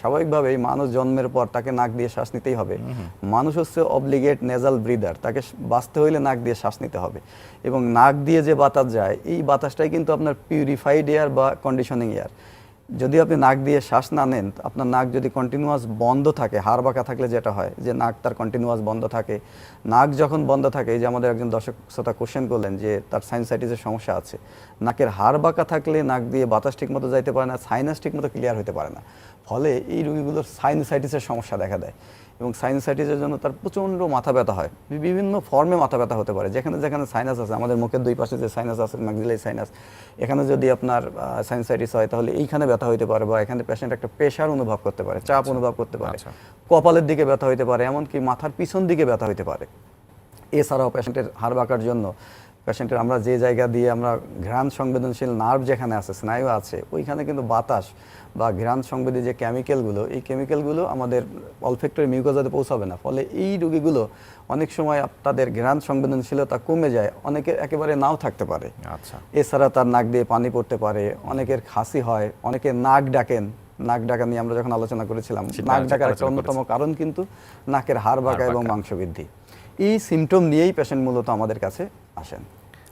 স্বাভাবিকভাবেই মানুষ জন্মের পর তাকে নাক দিয়ে শ্বাস নিতেই হবে। মানুষ হচ্ছে অবলিগেট নেজাল ব্রিদার তাকে বাঁচতে হইলে নাক দিয়ে শ্বাস নিতে হবে। এবং নাক দিয়ে যে বাতাস যায়, এই বাতাসটাই কিন্তু আপনার পিউরিফাইড এয়ার বা কন্ডিশনিং এয়ার যদি আপনি নাক দিয়ে শ্বাস না নেন, আপনার নাক যদি কন্টিনিউয়াস বন্ধ থাকে, হাড় বাঁকা থাকলে যেটা হয়, যে নাক তার কন্টিনিউয়াস বন্ধ থাকে। নাক যখন বন্ধ থাকে, এই যে আমাদের একজন দর্শক শ্রোতা কোশ্চেন করলেন যে তার সাইনসাইটিসের সমস্যা আছে। নাকের হাড় বাঁকা থাকলে নাক দিয়ে বাতাস ঠিকমতো যাইতে পারে না সাইনাস ঠিকমতো ক্লিয়ার হতে পারে না। ফলে এই রোগীগুলোর সাইনোসাইটিসের সমস্যা দেখা দেয়। এবং সাইনোসাইটিসের জন্য তার প্রচণ্ড মাথা ব্যথা হয়। বিভিন্ন ফর্মে মাথা ব্যথা হতে পারে। যেখানে যেখানে সাইনাস আছে, আমাদের মুখের দুই পাশে যে সাইনাস আছে ম্যাক্সিলাই সাইনাস এখানে যদি আপনার সাইনোসাইটিস হয়, তাহলে এইখানে ব্যথা হতে পারে বা এখানে পেশেন্ট একটা প্রেশার অনুভব করতে পারে চাপ অনুভব করতে পারে আচ্ছা। কপালের দিকে ব্যথা হইতে পারে এমনকি মাথার পিছন দিকে ব্যথা হইতে পারে এছাড়াও পেশেন্টের হাড় বাঁকার জন্য পেশেন্টের আমরা যে জায়গা দিয়ে আমরা ঘ্রাণ সংবেদনশীল নার্ভ যেখানে আছে স্নায়ু আছে ওইখানে কিন্তু বাতাস বা ঘ্রাণ সংবেদী যে কেমিক্যালগুলো এই কেমিক্যালগুলো আমাদের অলফেক্টরি মিউকোজাতে পৌঁছাবে না। ফলে এই রোগীগুলো অনেক সময় তাদের ঘ্রাণ সংবেদনশীলতা কমে যায় অনেকের একেবারে নাও থাকতে পারে। আচ্ছা। এছাড়া তার নাক দিয়ে পানি পড়তে পারে অনেকের খাসি হয় অনেকে নাক ডাকেন। নাক ডাকা নিয়ে আমরা যখন আলোচনা করেছিলাম নাক ডাকার একটা অন্যতম কারণ কিন্তু নাকের হাড় বাঁকা এবং মাংস বৃদ্ধি এই সিমটম নিয়েই পেশেন্ট মূলত আমাদের কাছে 阿神。